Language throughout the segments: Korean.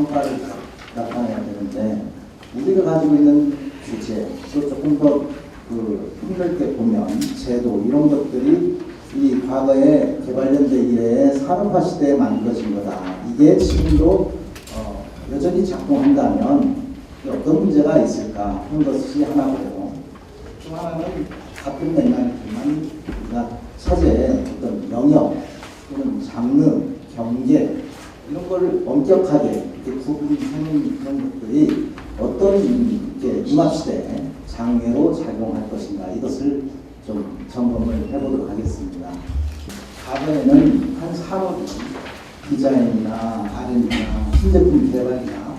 성과를 나타내야 되는데 우리가 가지고 있는 주제, 또 조금 더그 폭넓게 보면 제도 이런 것들이 이 과거에 개발연대 이래의 산업화 시대에 만들어진 거다. 이게 지금도 어, 여전히 작동한다면 어떤 문제가 있을까 하는 것이 하나고요. 또 하나는 같은 맥락이지만 우리가 서재의 어떤 영역 또는 장르, 경계 이런 걸 엄격하게 이렇게 구분하는 그런 것들이 어떤 이렇게 융합 시대 장애로 작용할 것인가 이것을 좀 점검을 해보도록 하겠습니다. 과거에는 한 산업이 디자인이나 R&D나 신제품 개발이나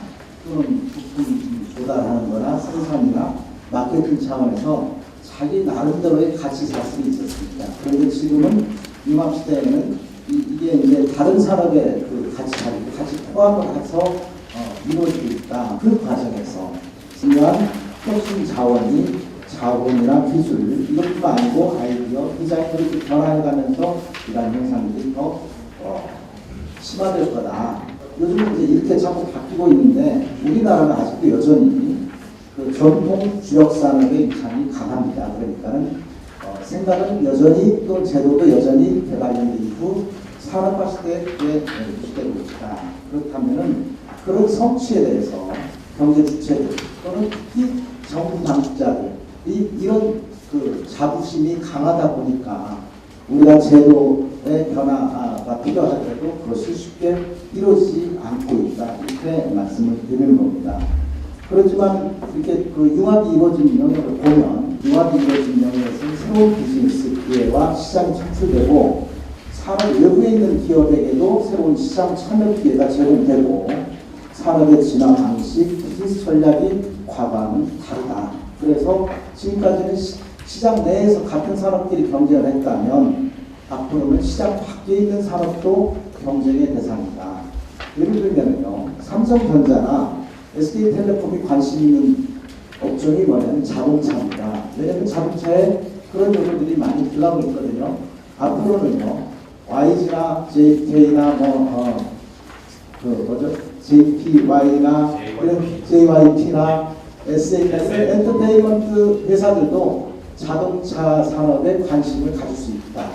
또는 부품 조달하는 거나 생산이나 마케팅 차원에서 자기 나름대로의 가치 사슬이 있었습니다. 그런데 지금은 융합 시대에는 이- 이게 이제 다른 산업의 그 가치 같이 포함을 해서 어, 이루어지고 있다. 그 과정에서 중요한 혁신 자원이 자본이나 기술 이것뿐만 아니고 아이디어, 디자인으로 변화해가면서 이러한 현상들이 더 어, 심화될 거다. 요즘 이제 이렇게 자꾸 바뀌고 있는데 우리나라는 아직도 여전히 그 전통 주력 산업의 입장이 강합니다. 그러니까는 어, 생각은 여전히 또 제도도 여전히 이후 산업화 시대에 유지되고 있다. 그렇다면은 그런 성취에 대해서 경제 주체들 또는 특히 정부 당국자들 이 이런 그 자부심이 강하다 보니까 우리가 제도의 변화가 필요하더라도 그것이 쉽게 이루어지지 않고 있다 이렇게 말씀을 드리는 겁니다. 그렇지만 이렇게 그 융합이 이루어진 영역을 보면 융합이 이루어진 영역에서는 새로운 비즈니스 기회와 시장이 창출되고 산업 외부에 있는 기업에게도 새로운 시장 참여 기회가 제공되고 산업의 진화 방식, 비즈니스 전략이 과거와는 다르다. 그래서 지금까지는 시, 시장 내에서 같은 산업끼리 경쟁을 했다면 앞으로는 시장 밖에 있는 산업도 경쟁의 대상이다. 예를 들면요, 삼성전자나 SK텔레콤이 관심 있는 업종이 뭐냐면 자동차입니다. 왜냐하면 자동차에 그런 요소들이 많이 들어가고 있거든요. 앞으로는요, YG나 JK나 뭐, 어, 그 뭐죠? JPY나 이런 JYP나 SA나 이런 엔터테인먼트 회사들도 자동차 산업에 관심을 가질 수 있다.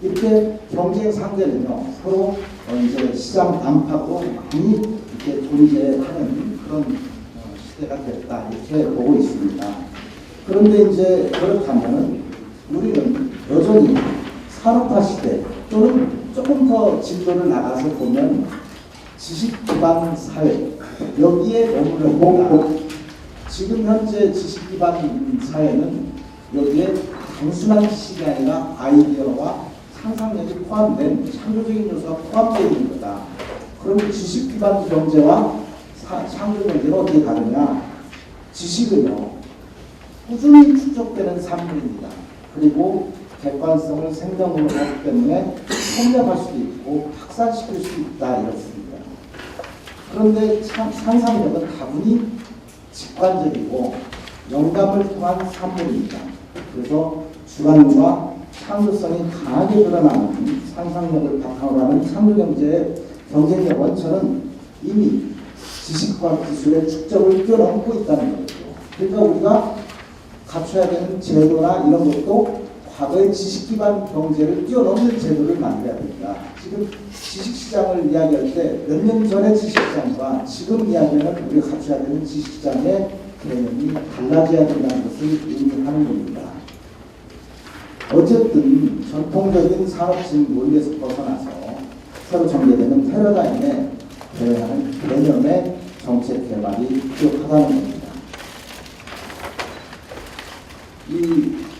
이렇게 경쟁 상대는요 서로 어, 이제 시장 안팎으로 많이 이렇게 존재하는 그런 어, 시대가 됐다 이렇게 보고 있습니다. 그런데 이제 그렇다면은 우리는 여전히 산업화 시대 또는 조금 더 진도를 나가서 보면 지식 기반 사회 여기에 머무르고 지금 현재 지식 기반 사회는 여기에 단순한 지식이 아니라 아이디어와 상상력이 포함된 창조적인 요소가 포함되어 있는 거다. 그럼 지식 기반 경제와 사- 창조 경제는 어떻게 다르냐? 지식은요 꾸준히 축적되는 산물입니다. 그리고 객관성을 생명으로 하기 때문에 협력할 수도 있고 확산시킬 수 있다 이렇습니다. 그런데 참, 상상력은 다분히 직관적이고 영감을 통한 산물입니다. 그래서 주관과 창조성이 강하게 드러나는 상상력을 바탕으로 하는 창조경제의 경쟁력 원천은 이미 지식과 기술의 축적을 뛰어넘고 있다는 거죠. 그러니까 우리가 갖춰야 되는 제도나 이런 것도 과거의 지식 기반 경제를 뛰어넘는 제도를 만들어야 됩니다. 지금 지식시장을 이야기할 때 몇 년 전의 지식시장과 지금 이야기하는 우리가 갖춰야 되는 지식시장의 개념이 달라져야 된다는 것을 의미하는 겁니다. 어쨌든 전통적인 산업적 논리에서 벗어나서 새로 전개되는 패러다임에 대응하는 개념의 정책 개발이 필요하다는 겁니다. 이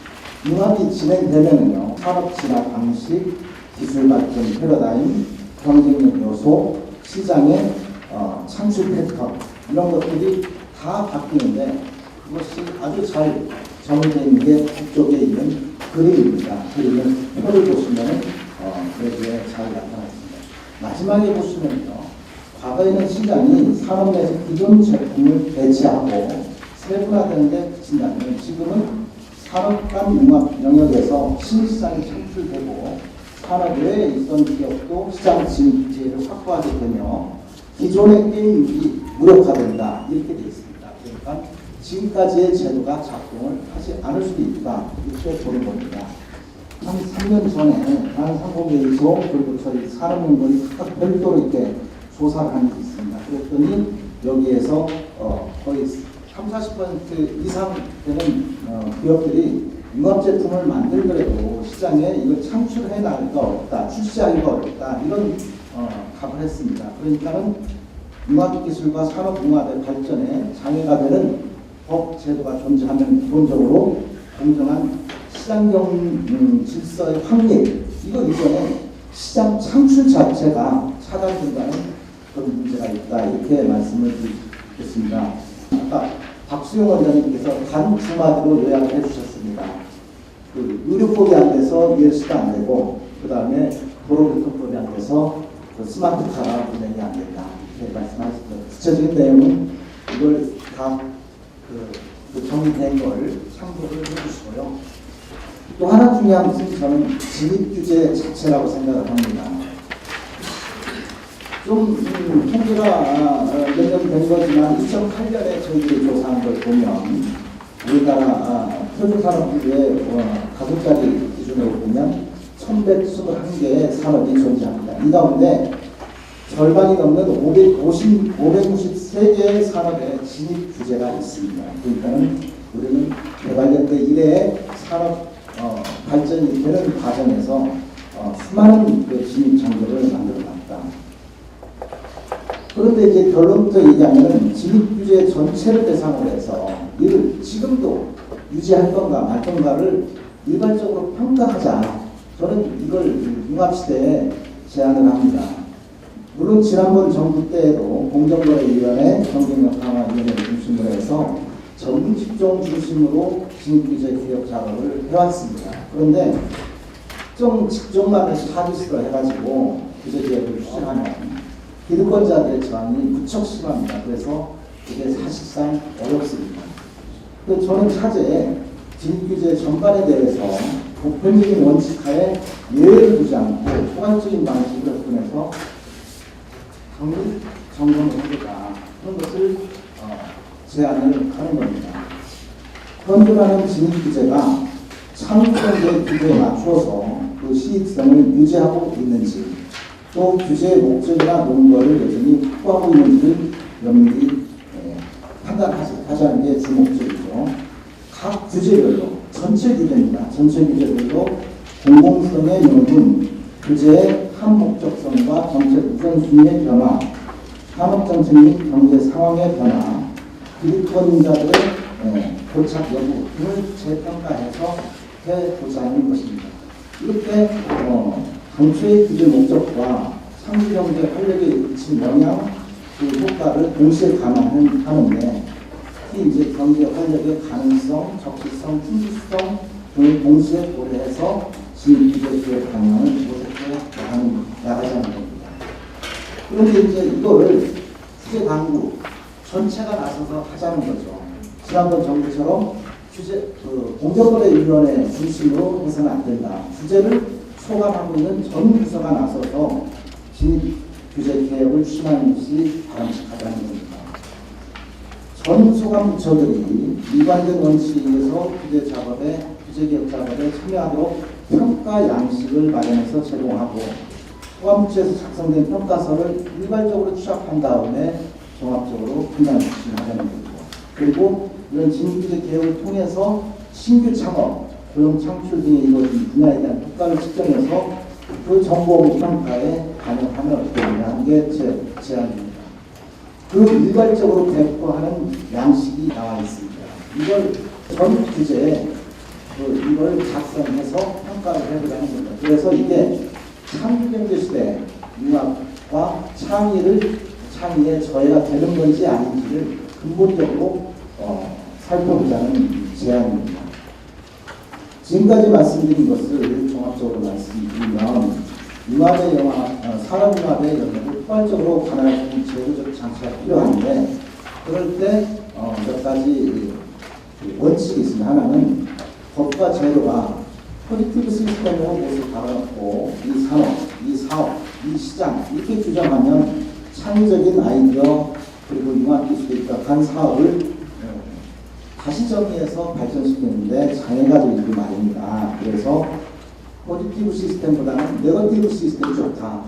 융합이 진행되면요 산업 진화 방식, 기술 발전 패러다임, 경쟁력 요소, 시장의 어, 창출 패턴 이런 것들이 다 바뀌는데 그것이 아주 잘 있는 게 북쪽에 있는 그림입니다. 그림을 표를 보시면 어, 그게 잘 나타났습니다. 마지막에 보시면요. 과거에는 시장이 산업 내에서 기존 제품을 대체하고 세분화되는 데 그친다면 지금은 산업 간 융합 영역에서 신시장이 창출되고 산업 외에 있던 기업도 시장 진입지를 확보하게 되며 기존의 게임이 무력화된다 이렇게 되어 있습니다. 그러니까 지금까지의 제도가 작동을 하지 않을 수도 있다 이렇게 보는 겁니다. 한 3년 전에 한상공회의소 그리고 저희 산업연구원이 각각 별도로 이렇게 조사를 한 게 있습니다. 그랬더니 여기에서 어, 거의 3, 40% 이상 되는 어, 기업들이 융합 제품을 만들더라도 시장에 이걸 창출해 나가기가 어렵다, 출시하기가 어렵다 이런 어, 답을 했습니다. 그러니까는 융합 기술과 산업 융합의 발전에 장애가 되는 법 제도가 존재하면 기본적으로 공정한 시장 경 음, 질서의 확립 이거 이전에 시장 창출 자체가 차단된다는 그런 문제가 있다 이렇게 말씀을 드리겠습니다. 아까 박수영 원장님께서 단 두 마디로 요약을 해주셨습니다. 그 의료법이 안 돼서 ES도 안 되고 그 다음에 도로교통법이 안 돼서 그 스마트카가 운행이 안 된다 이렇게 말씀하셨습니다. 구체적인 내용은 이걸 다그 그 정리된 걸 참고를 해주시고요. 또 하나 중요한 것은 저는 진입 규제 자체라고 생각을 합니다. 좀 음, 통계가 몇년된 거지만 2008년에 저희들이 조사한 걸 보면 우리나라 아, 표준산업부의 어, 가족자리 기준으로 보면 1121개의 산업이 존재합니다. 이 가운데 절반이 넘는 550, 593개의 산업에 진입 규제가 있습니다. 그러니까는 우리는 개발년 때 이래의 산업 어, 발전이 되는 과정에서 어, 수많은 그 진입 장벽을 만들어. 그런데 이제 결론부터 얘기하면 진입 규제 전체를 대상으로 해서 이를 지금도 유지할 건가 말 건가를 일괄적으로 평가하자. 저는 이걸 융합시대에 제안을 합니다. 물론 지난번 정부 때에도 공정거래위원회 경쟁력 강화위원회를 중심으로 해서 전문 직종 중심으로 진입규제 개혁 작업을 해왔습니다. 그런데 특정 직종만을 타깃으로 해가지고 규제 개혁을 추진하면 기득권자들의 저항이 무척 심합니다. 그래서 이게 사실상 어렵습니다. 그 저는 차제에 진입규제 전반에 대해서 보편적인 원칙 하에 예외를 두지 않고 포괄적인 방식을 통해서 정리 점검을 해보자 그런 것을 어, 제안을 하는 겁니다. 현존하는 진입 규제가 창조의 규제에 맞추어서 그 시익성을 유지하고 있는지 또 규제의 목적이나 논거를 여전히 확보하고 있는지를 염기 예, 판단하자는 게 주목적이죠. 각 규제별로 전체 규제입니다. 전체 규제별로 공공성의 요금, 규제의 한목적성과 정책 우선순위의 변화, 산업정책 및 경제 상황의 변화, 기득권자들의 예, 도착 여부 등을 재평가해서 해보자 하는 것입니다. 이렇게 어, 당초의 규제 목적과 상시 경제 활력에 미친 영향, 그 효과를 동시에 감안하는데 특히 이제 경제 활력의 가능성, 적시성, 충실성 등을 동시에 고려해서 진입규제 기획 방향을 모색해 나가는, 나가자는 겁니다. 그런데 이제 이거를 규제 당국 전체가 나서서 하자는 거죠. 지난번 정부처럼 규제 그 공정거래위원회 중심으로 해서는 안 된다. 규제를 소관하고 있는 전 부서가 나서서 진입 규제 개혁을 추진하는 것이 바람직하다는 겁니다. 전 소관 부처들이 일관된 원칙에 의해서 규제 작업에 규제 개혁 작업에 참여하도록 평가 양식을 마련해서 제공하고 소관 부처에서 작성된 평가서를 일괄적으로 취합한 다음에 종합적으로 분단 추진하자는 거죠. 그리고 이런 진규제 개혁을 통해서 신규 창업, 고용 창출 등의 이루어진 분야에 대한 효과를 측정해서 그 정보 평가에 반영하면 어떻겠느냐 하는 게 제 제안입니다. 그 일괄적으로 배포하는 양식이 나와 있습니다. 이걸 전 규제에 그 이걸 작성해서 평가를 해보자는 겁니다. 그래서 이게 창조경제 시대 융합과 창의를 창의에 저해가 되는 건지 아닌지를 근본적으로 어, 살펴보자는 제안입니다. 지금까지 말씀드린 것을 종합적으로 말씀드리면 융합의 영화, 어, 산업융합의 영역을 포괄적으로 관할 수 있는 제도적 장치가 필요한데 그럴 때 어, 몇 가지 그 원칙이 있습니다. 하나는 법과 제도가 포지티브 시스템으로 모두 다뤄놓고 이 산업, 이 사업, 이 시장 이렇게 규정하면 창의적인 아이디어 그리고 융합기술이 간 사업을 어, 다시 정리해서 발전시키는데 장애가 되기 말입니다. 그래서 포지티브 시스템보다는 네거티브 시스템이 좋다.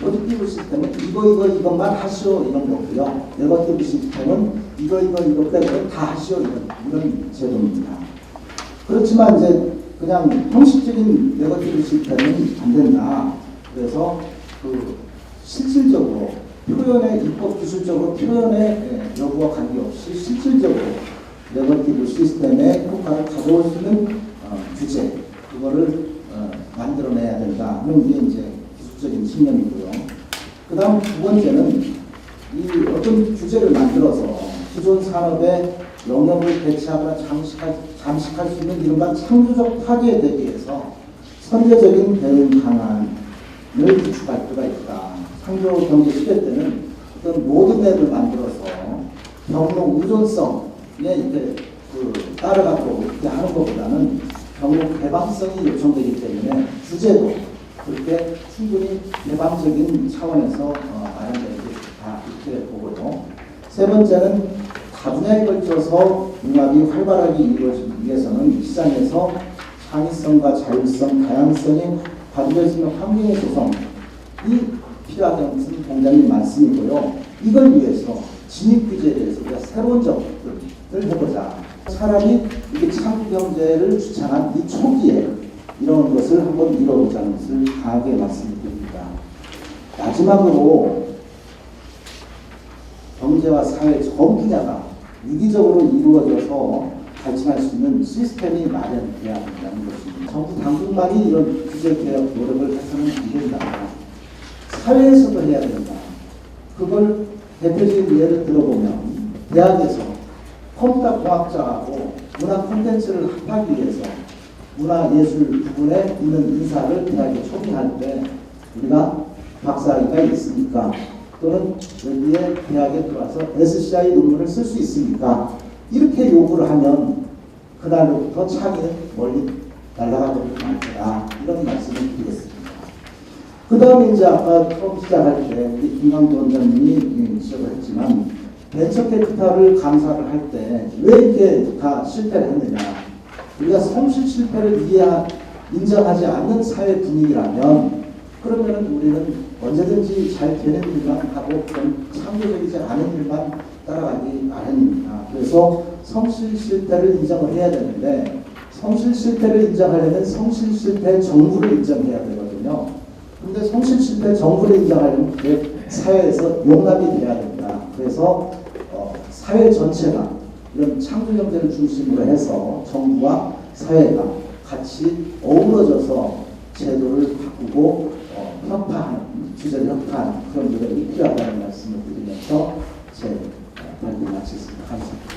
포지티브 시스템은 이거 이거 이것만 하시오 이런 거고요. 네거티브 시스템은 이거 이거 이거 빼고 다 하시오 이런 이런 제도입니다. 그렇지만 이제 그냥 형식적인 네거티브 시스템은 안 된다. 그래서 그 실질적으로 표현의 입법 기술적으로 표현의 예, 여부와 관계없이 실질적으로 네거티브 시스템의 효과를 가져올 수 있는 어, 규제 그거를 어, 만들어내야 된다. 그런 게 이제 기술적인 측면이고요. 그 다음 두 번째는 이 어떤 규제를 만들어서 기존 산업의 영역을 대체하거나 잠식할, 잠식할 수 있는 이른바 창조적 파괴에 대비해서 선제적인 대응 방안을 구축할 필요가 있다. 창조 경제 시대 때는 어떤 로드맵을 만들어서 경로 의존성에 이렇게 그 따라가고 이렇게 하는 것보다는 경로 개방성이 요청되기 때문에 규제도 그렇게 충분히 개방적인 차원에서 어, 마련되는 게 좋다 이렇게 보고요. 세 번째는 다분야에 걸쳐서 융합이 활발하게 이루어지기 위해서는 시장에서 창의성과 자율성, 다양성이 수 있는 환경의 조성이 필요하다는 것은 굉장히 말씀이고요. 이걸 위해서 진입 규제에 대해서 우리가 새로운 접근을 해보자. 차라리 이게 창조 경제를 주창한 이 초기에 이런 것을 한번 이뤄보자는 것을 강하게 말씀드립니다. 마지막으로 경제와 사회 전 분야가 유기적으로 이루어져서 발전할 수 있는 시스템이 마련돼야 한다는 것입니다. 정부 당국만이 이런 규제 개혁 노력을 해서는 안 된다. 사회에서도 해야 된다. 그걸 대표적인 예를 들어보면 대학에서 컴퓨터 공학자하고 문화 콘텐츠를 합하기 위해서 문화 예술 부분에 있는 인사를 대학에 초빙할 때 우리가 박사학위가 있습니까? 또는 여기에 대학에 들어와서 SCI 논문을 쓸 수 있습니까? 이렇게 요구를 하면 그날부터 차기는 멀리 날아가도록 할 거다. 이런 말씀을 드리겠습니다. 그 다음에 이제 아까 처음 시작할 때 김강도 원장님이 지적을 했지만 벤처 캐피탈을 감사를 할 때 왜 이렇게 다 실패를 했느냐. 우리가 성실 실패를 인정하지 않는 사회 분위기라면 그러면 우리는 언제든지 잘 되는 일만 하고 좀 창조적이지 않은 일만 따라가기 마련입니다. 그래서 성실 실패를 인정을 해야 되는데 성실 실패를 인정하려면 성실 실패 정부를 인정해야 되거든요. 근데 성실 실패 정부를 인정하려면 사회에서 용납이 돼야 된다. 그래서 어, 사회 전체가 이런 창조 경제를 중심으로 해서 정부와 사회가 같이 어우러져서 제도를 바꾸고 어, 협파하는 규제를 협파하는 그런 노력이 필요하다는 말씀을 드리면서 제 발표 마치겠습니다. 감사합니다.